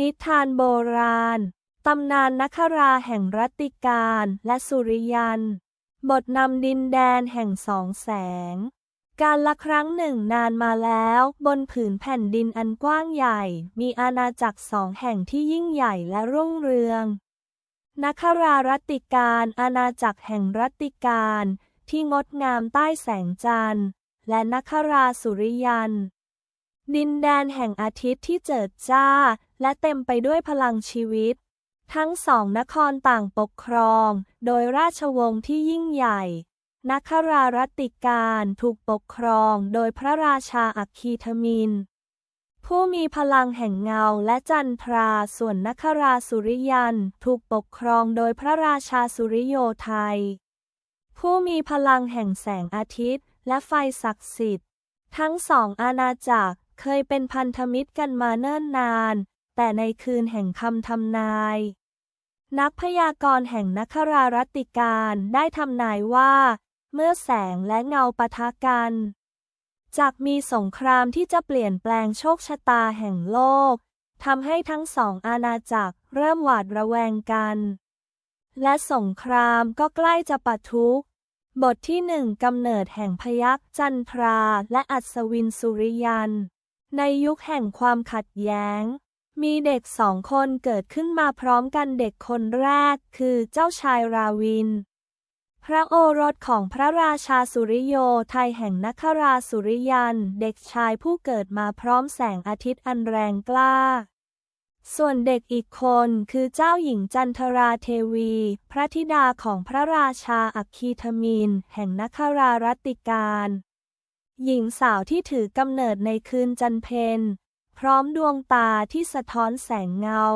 นิทานโบราณ ตำนานนคราแห่งรัติการและสุริยัน บทนำดินแดนแห่งสองแสง การละครั้งหนึ่งนานมาแล้ว บนผืนแผ่นดินอันกว้างใหญ่ มีอาณาจักรสองแห่งที่ยิ่งใหญ่และรุ่งเรืองนครารัติการอาณาจักรแห่งรัตติการ ที่งดงามใต้แสงจันทร์ และนคราสุริยัน ดินแดนแห่งอาทิตย์ที่เจิดจ้า และเต็มไปด้วยพลังชีวิต ทั้งสองนครต่างปกครอง โดยราชวงศ์ที่ยิ่งใหญ่นครารัตติการถูกปกครองโดยพระราชาอัคคีทมิน ผู้มีพลังแห่งเงาและจันทรา ส่วนนคราสุริยันถูกปกครองโดยพระราชาสุริโยไทย ผู้มีพลังแห่งแสงอาทิตย์ และไฟศักดิ์สิทธิ์ ทั้งสองอาณาจักรเคยเป็นพันธมิตรกันมาเนิ่นนาน แต่ในคืนแห่งคำทำนาย นักพยากรณ์แห่งนครารัตติการได้ทำนายว่า เมื่อแสงและเงาปะทะกันจากมีสงครามที่จะเปลี่ยนแปลงโชคชะตาแห่งโลกทำให้ทั้งสองอาณาจักรเริ่มหวาดระแวงกัน และสงครามก็ใกล้จะปะทุบทที่หนึ่งกำเนิดแห่งพยัคฆ์จันทราและอัศวินสุริยัน ในยุคแห่งความขัดแย้ง มีเด็กสองคนเกิดขึ้นมาพร้อมกันเด็กคนแรกคือเจ้าชายราวิน พระโอรสของพระราชาสุริโยไทยแห่งนคราสุริยัน เด็กชายผู้เกิดมาพร้อมแสงอาทิตย์อันแรงกล้า ส่วนเด็กอีกคนคือเจ้าหญิงจันทราเทวี พระธิดาของพระราชาอัคคีทมิน แห่งนครารัตติการหญิงสาวที่ถือกำเนิดในคืนจันเพน พร้อมดวงตาที่สะท้อนแสงเงา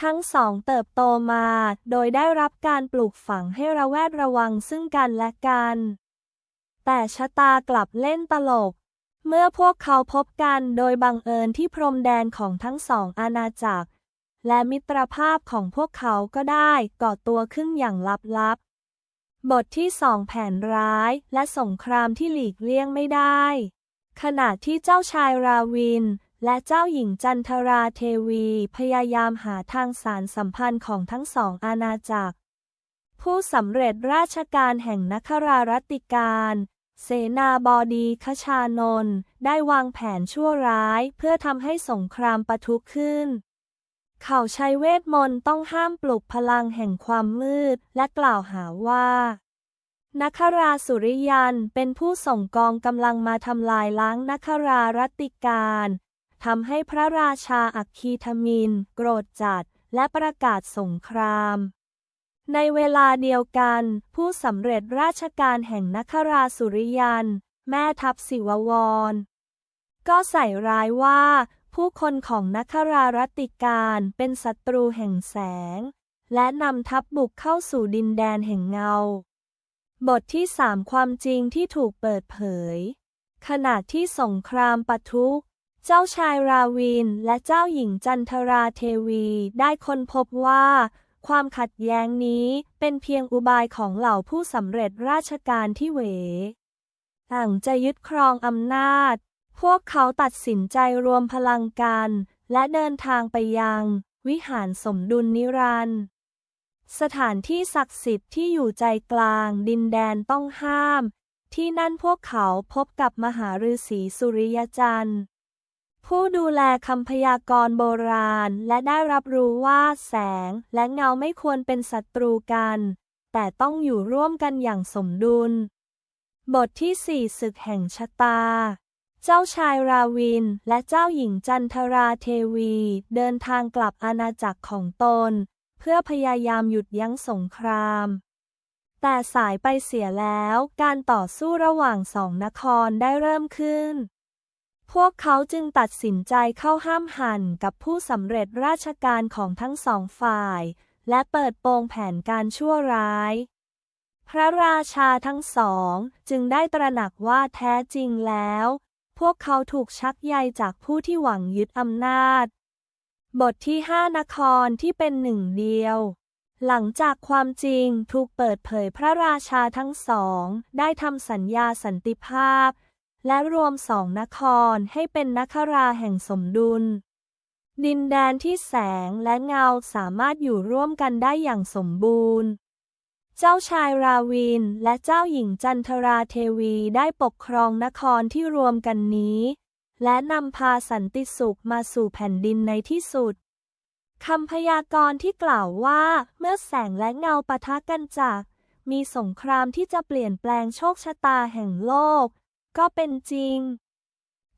ทั้งสองเติบโตมา โดยได้รับการปลูกฝังให้ระแวดระวังซึ่งกันและกัน แต่ชะตากลับเล่นตลก เมื่อพวกเขาพบกันโดยบังเอิญที่พรมแดนของทั้งสองอาณาจักร และมิตรภาพของพวกเขาก็ได้ก่อตัวขึ้นอย่างลับๆ บทที่สองแผนร้ายและสงครามที่หลีกเลี่ยงไม่ได้ ขณะที่เจ้าชายราวิน และเจ้าหญิงจันทราเทวี พยายามหาทางสารสัมพันธ์ของทั้งสองอาณาจักร ผู้สำเร็จราชการแห่งนครารัติการ เสนาบดีคชานนท์ได้วางแผนชั่วร้ายเพื่อทำให้สงครามปะทุขึ้น เขาใช้เวทมนต์ต้องห้ามปลุกพลังแห่งความมืดและกล่าวหาว่านคราสุริยันเป็นผู้ส่งกองกำลังมาทำลายล้างนครารัตติการ ทำให้พระราชาอัคคีทมินโกรธจัดและประกาศสงคราม ในเวลาเดียวกัน ผู้สำเร็จราชการแห่งนคราสุริยัน แม่ทัพสิววร ก็ใส่ร้ายว่า ผู้คนของนครารตติการเป็นศัตรูแห่งแสง และนำทัพบุกเข้าสู่ดินแดนแห่งเงา บทที่สามความจริงที่ถูกเปิดเผย ขณะที่สงครามปะทุ เจ้าชายราวินและเจ้าหญิงจันทราเทวีได้ค้นพบว่า ความขัดแย้งนี้เป็นเพียงอุบายของเหล่าผู้สำเร็จราชการที่เหวต่างจะยึดครองอำนาจ พวกเขาตัดสินใจรวมพลังกัน และเดินทางไปยัง วิหารสมดุลนิรันดร์สถานที่ศักดิ์สิทธิ์ที่อยู่ใจกลางดินแดนต้องห้าม ที่นั่นพวกเขาพบกับมหาฤาษีสุริยจันทร์ ผู้ดูแลคำพยากรณ์โบราณ และได้รับรู้ว่าแสงและเงาไม่ควรเป็นศัตรูกัน แต่ต้องอยู่ร่วมกันอย่างสมดุล บทที่สี่ศึกแห่งชะตา เจ้าชายราวินและเจ้าหญิงจันทราเทวี เดินทางกลับอาณาจักรของตน เพื่อพยายามหยุดยั้งสงคราม แต่สายไปเสียแล้วการต่อสู้ระหว่างสองนครได้เริ่มขึ้น พวกเขาจึงตัดสินใจเข้าห้ามหันกับผู้สำเร็จราชการของทั้งสองฝ่าย และเปิดโปงแผนการชั่วร้าย พระราชาทั้งสองจึงได้ตระหนักว่าแท้จริงแล้ว พวกเขาถูกชักใยจากผู้ที่หวังยึดอำนาจ บทที่ห้านครที่เป็นหนึ่งเดียว หลังจากความจริงถูกเปิดเผยพระราชาทั้งสอง ได้ทำสัญญาสันติภาพ และรวมสองนครให้เป็นนคราแห่งสมดุล ดินแดนที่แสงและเงาสามารถอยู่ร่วมกันได้อย่างสมบูรณ์ เจ้าชายราวินและเจ้าหญิงจันทราเทวีได้ปกครองนครที่รวมกันนี้ และนำพาสันติสุขมาสู่แผ่นดินในที่สุดคำพยากรณ์ที่กล่าวว่าเมื่อแสงและเงาปะทะกันจาก มีสงครามที่จะเปลี่ยนแปลงโชคชะตาแห่งโลก ก็เป็นจริง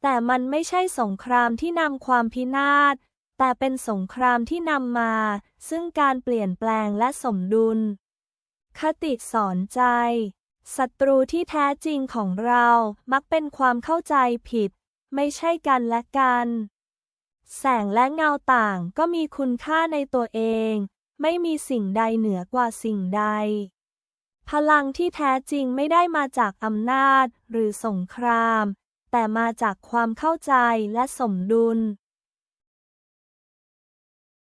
แต่มันไม่ใช่สงครามที่นำความพินาศ แต่เป็นสงครามที่นำมา ซึ่งการเปลี่ยนแปลงและสมดุล คติสอนใจศัตรูที่แท้จริงของเรามักเป็นความเข้าใจผิด ไม่ใช่กันและกัน แสงและเงาต่างก็มีคุณค่าในตัวเอง ไม่มีสิ่งใดเหนือกว่าสิ่งใด พลังที่แท้จริงไม่ได้มาจากอำนาจหรือสงคราม แต่มาจากความเข้าใจและสมดุล